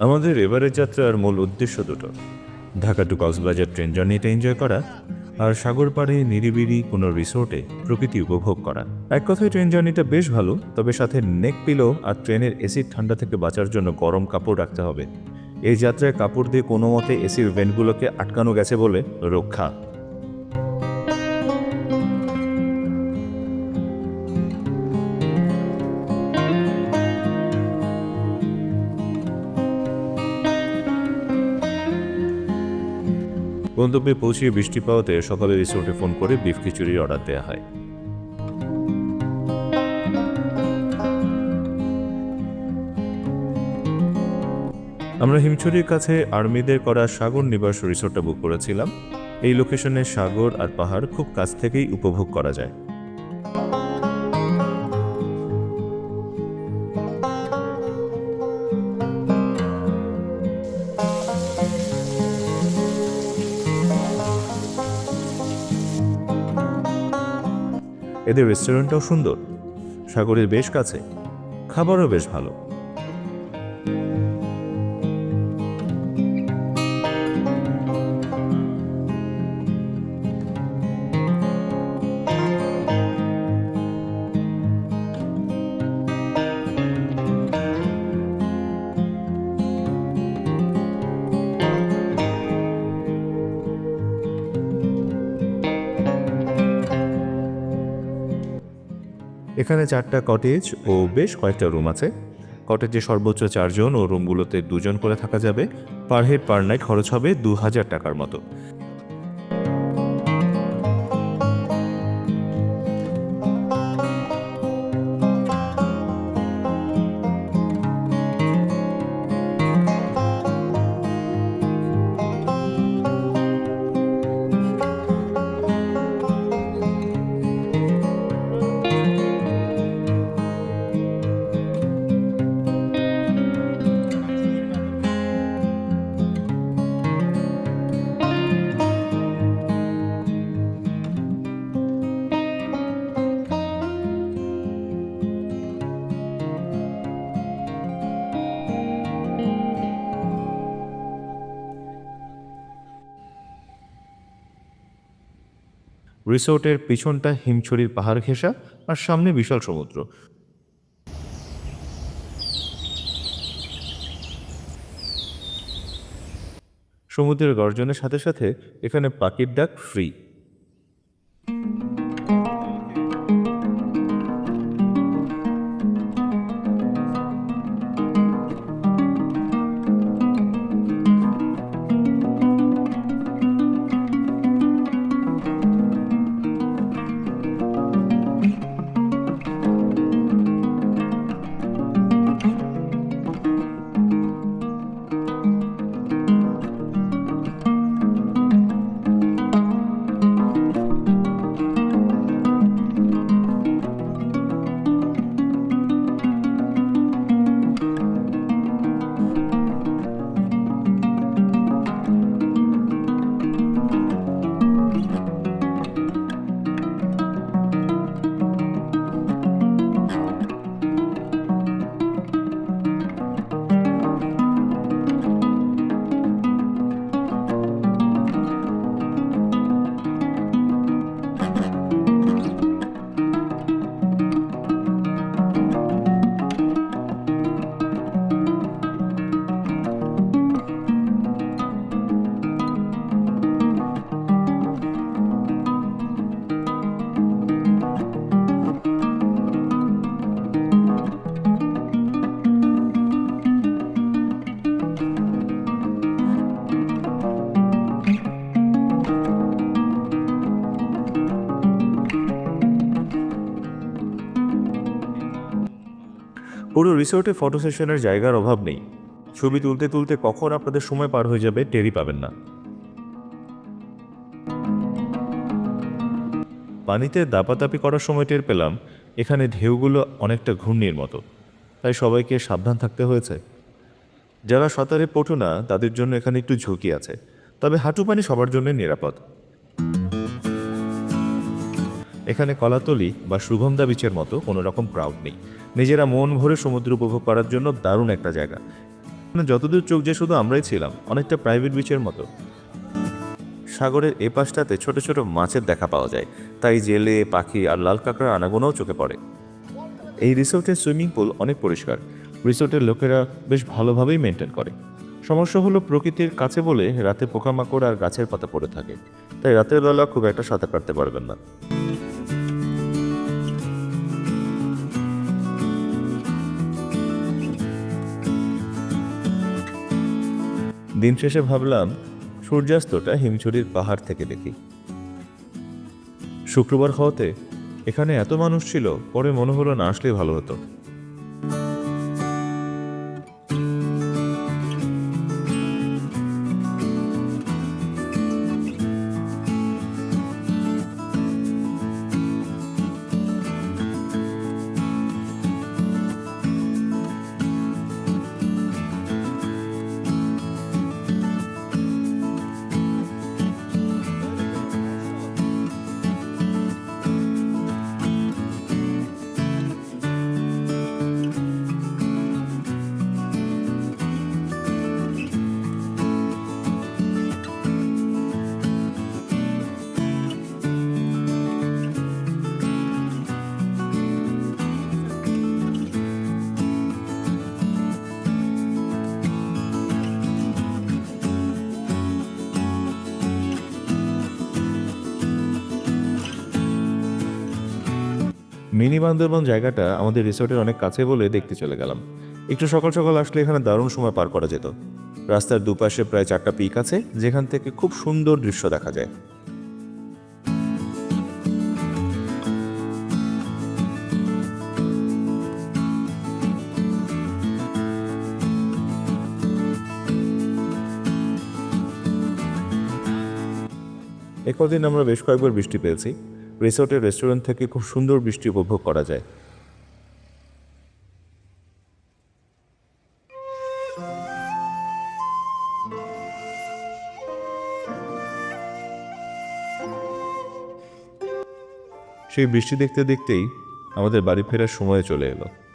আমাদের এবারের যাত্রার মূল উদ্দেশ্য দুটো। ঢাকা টু কক্সবাজার ট্রেন জার্নিটা এনজয় করা আর সাগর পাড়ে নিরিবিরি কোনো রিসোর্টে প্রকৃতি উপভোগ করা। এক কথায় ট্রেন জার্নিটা বেশ ভালো, তবে সাথে নেক পিলো আর ট্রেনের এসির ঠান্ডা থেকে বাঁচার জন্য গরম কাপড় রাখতে হবে। এই যাত্রায় কাপড় দিয়ে কোনো মতে এসির ভেন্টগুলোকে আটকানো গেছে বলে রক্ষা। গন্তব্যে পৌঁছিয়ে বৃষ্টি পাওয়াতে সকালে রিসোর্টে ফোন করে বিফ খিচুড়ির অর্ডার দেওয়া হয়। আমরা হিমছড়ির কাছে আর্মিদের করা সাগর নিবাস রিসোর্টটা বুক করেছিলাম। এই লোকেশনে সাগর আর পাহাড় খুব কাছ থেকেই উপভোগ করা যায়। এদের রেস্টুরেন্টটাও সুন্দর। সাগরের বেশ কাছে। খাবারও বেশ ভালো। এখানে চারটা কটেজ ও বেশ কয়েকটা রুম আছে। কটেজে সর্বোচ্চ চারজন ও রুমগুলোতে দুজন করে থাকা যাবে। পার হেড পার নাইট খরচ হবে দু হাজার টাকার মতো। রিসোর্টের পিছনটা হিমছড়ির পাহাড় ঘেঁষা আর সামনে বিশাল সমুদ্র। সমুদ্রের গর্জনের সাথে সাথে এখানে পাখির ডাক ফ্রি। পুরো রিসোর্টে ফটো সেশনের জায়গার অভাব নেই। ছবি তুলতে তুলতে কখন আপনাদের সময় পার হয়ে যাবে টেরই পাবেন না। পানিতে দাপাদাপি করার সময় টের পেলাম, এখানে ঢেউগুলো অনেকটা ঘূর্ণির মতো। তাই সবাইকে সাবধান থাকতে হয়েছে। যারা সাঁতারে পটু না, তাদের জন্য এখানে একটু ঝুঁকি আছে। তবে হাঁটু পানি সবার জন্য নিরাপদ। এখানে কলাতলি বা সুগন্ধা বিচের মতো কোনো রকম ক্রাউড নেই। নিজেরা মন ভরে সমুদ্র উপভোগ করার জন্য দারুণ একটা জায়গা। যতদূর চোখ যে শুধু আমরাই ছিলাম, অনেকটা প্রাইভেট বিচের মতো। সাগরের এ পাশটাতে ছোট ছোট মাছের দেখা পাওয়া যায়। তাই জেলে, পাখি আর লাল কাঁকড়ার আনাগোনাও চোখে পড়ে। এই রিসোর্টের সুইমিং পুল অনেক পরিষ্কার। রিসোর্টের লোকেরা বেশ ভালোভাবেই মেনটেন করে। সমস্যা হলো প্রকৃতির কাছে বলে রাতে পোকামাকড় আর গাছের পাতা পড়ে থাকে। তাই রাতের বেলা খুব একটা সাঁতার কাটতে পারবেন না। দিন শেষে ভাবলাম, সূর্যাস্তটা হিমছড়ির পাহাড় থেকে দেখি। শুক্রবার হওয়াতে এখানে এত মানুষ ছিল, পরে মনে হলো না আসলেই ভালো হতো। মিনি বান্দরবন জায়গাটা আমাদের রিসোর্টের অনেক কাছে বলে দেখতে চলে গেলাম। একটু সকাল সকাল আসলে এখানে দারুণ সময় পার করা যেত। রাস্তার দুপাশে প্রায় চারটা পিক আছে, যেখান থেকে খুব সুন্দর দৃশ্য দেখা যায়। এ কদিন আমরা বেশ কয়েকবার বৃষ্টি পেয়েছি। রিসোর্টের রেস্টুরেন্ট থেকে খুব সুন্দর বৃষ্টি উপভোগ করা যায়। সেই বৃষ্টি দেখতে দেখতেই আমাদের বাড়ি ফেরার সময় চলে এলো।